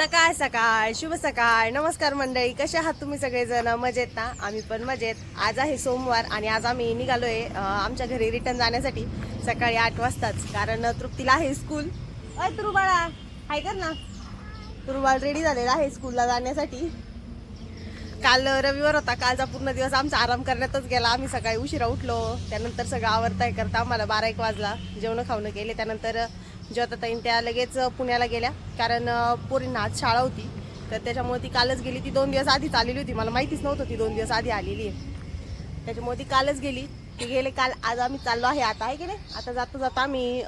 सकाळ सकाळ शुभ सकाळ. नमस्कार मंडळी कसे आहात तुम्ही सगळेजण? मजेत ना? आम्ही पण मजेत. आज आहे सोमवार आणि आज आम्ही निघालोय आहे आमच्या घरी रिटर्न जाण्यासाठी सकाळी आठ वाजताच. कारण तृप्तीला आहे स्कूल अय तुरुबाळा हाय कर ना? तुरुबाळ रेडी झालेला आहे स्कूलला जाण्यासाठी. काल रविवार होता. कालचा पूर्ण दिवस आमचा आराम करण्यातच गेला. आम्ही सकाळी उशिरा उठलो. त्यानंतर सगळं आवरताय करता आम्हाला बारा एक वाजला. जेवणं खावणं केले. त्यानंतर ज्योताताईन त्या लगेच पुण्याला गेल्या. कारण पोरींना आज शाळा होती. तर त्याच्यामुळे ती कालच गेली. ती दोन दिवस आधीच आलेली होती. मला माहितीच नव्हतं ती दोन दिवस आधी आलेली आहे. त्याच्यामुळे ती कालच गेली. ती गेले काल. आज आम्ही चाललो आहे आता आहे की नाही? आता जाता जाता आम्ही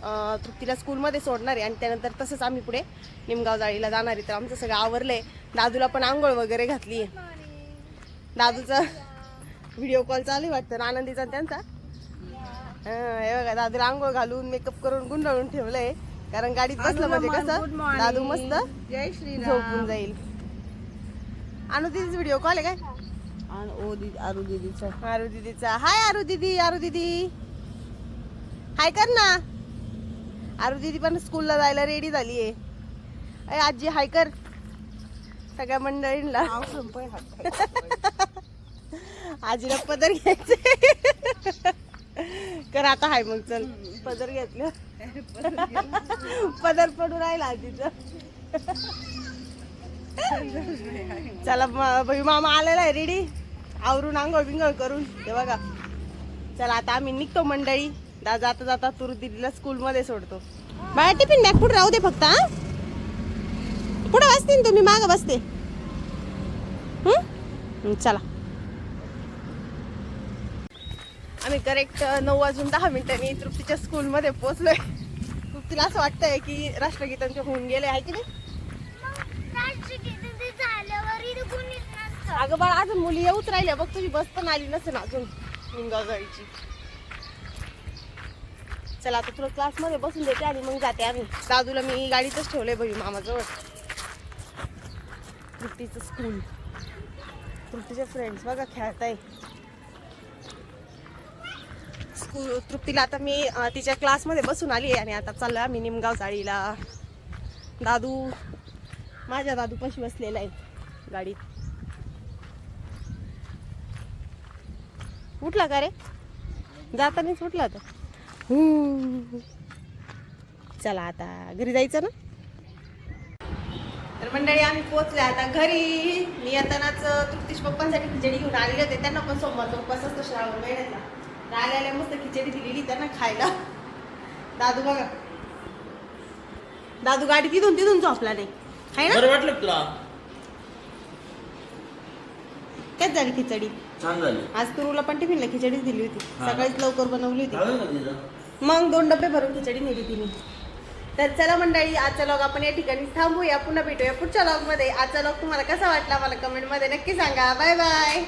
तृप्तीला स्कूलमध्ये सोडणार आहे. आणि त्यानंतर तसंच आम्ही पुढे निमगाव जाळीला जाणार आहे. तर आमचं सगळं आवरलंय. दादूला पण आंघोळ वगैरे घातली आहे. दादूचा व्हिडिओ कॉल चालू आहे वाटतं. ना आनंदीचा आणि त्यांचा. हे बघा दादूला आंघोळ घालून मेकअप करून गुंडाळून ठेवलं आहे कारण गाडीत बसलं म्हणजे कसं? दादू मस्त. जय श्री झोपून जाईल. आणू दीदीच व्हिडिओ कॉल आहे काय? आरू दीदीचा. आरू दीदीचा. हाय आरू दीदी आरू दीदी. हाय कर ना आरू दीदी पण स्कूलला जायला रेडी झाली आहे आजी हाय कर. सगळ्या मंडळींना. आजीला पदर घ्यायचे कर आता हाय मग चल. पदर घेतलं. पदर पडून राहिला आजीचं चला भाई मामा आलेला आहे रेडी आवरून आंघोळ बिंगोळ करून. ते बघा. चला आता आम्ही निघतो मंडळी. दा जाता जाता तुरु दिदीला स्कूलमध्ये सोडतो. बाळा टिफिन बॅग पुढे राहू दे फक्त हा? पुढे बसते ना तुम्ही? मागं बसते. चला. आम्ही करेक्ट नऊ वाजून दहा मिनिटांनी तृप्तीच्या स्कूलमध्ये पोहोचलोय. तृप्तीला असं वाटतंय की राष्ट्रगीतांचे होऊन गेले आहे की नाही? अगं बाळा अजून मुली येऊच राहिल्या. बघ तुझी बस पण आली नसेल अजून. निमगाव गाडीची चला आता तुला क्लासमध्ये बसून देते आणि मग जाते आम्ही. दादूला मी गाडीतच ठेवलंय बघी मामाजवळ. तृप्तीचं स्कूल तृप्तीचे फ्रेंड्स बघा खेळताय. तृप्तीला आता मी तिच्या क्लासमध्ये बसून आली आहे आणि आता चालला आम्ही निमगाव जाळीला. दादू माझ्या दादू पशी बसलेला आहे गाडीत. उठला का रे? जातानाच उठला तर चला आता घरी जायचं ना? तर मंडळी आम्ही पोहोचले आता घरी. मी येतानाच तृप्तीश पप्पांसाठी खिचडी घेऊन आलेले होते. त्यांना पण सोमवारचा उपवास असतो श्रावण महिन्यातला. आल्या मस्त खिचडी दिलेली त्यांना खायला. दादू बघा. दादू गाडी तिथून तिथून झोपला नाही खाय ना? बरं वाटलं तुला? काय झाली खिचडी. छान झाली. आज तुरुला पण टिफिनला खिचडीच दिली होती. हा. सकाळीच लवकर बनवली होती? मग दोन डबे भरून खिचडी नेली तिने. तर चला मंडळी आजचा लॉग आपण या ठिकाणी थांबूया. पुन्हा भेटूया पुढच्या लॉगमध्ये. आजचा लॉग तुम्हाला कसा वाटला मला कमेंटमध्ये नक्की सांगा. Bye bye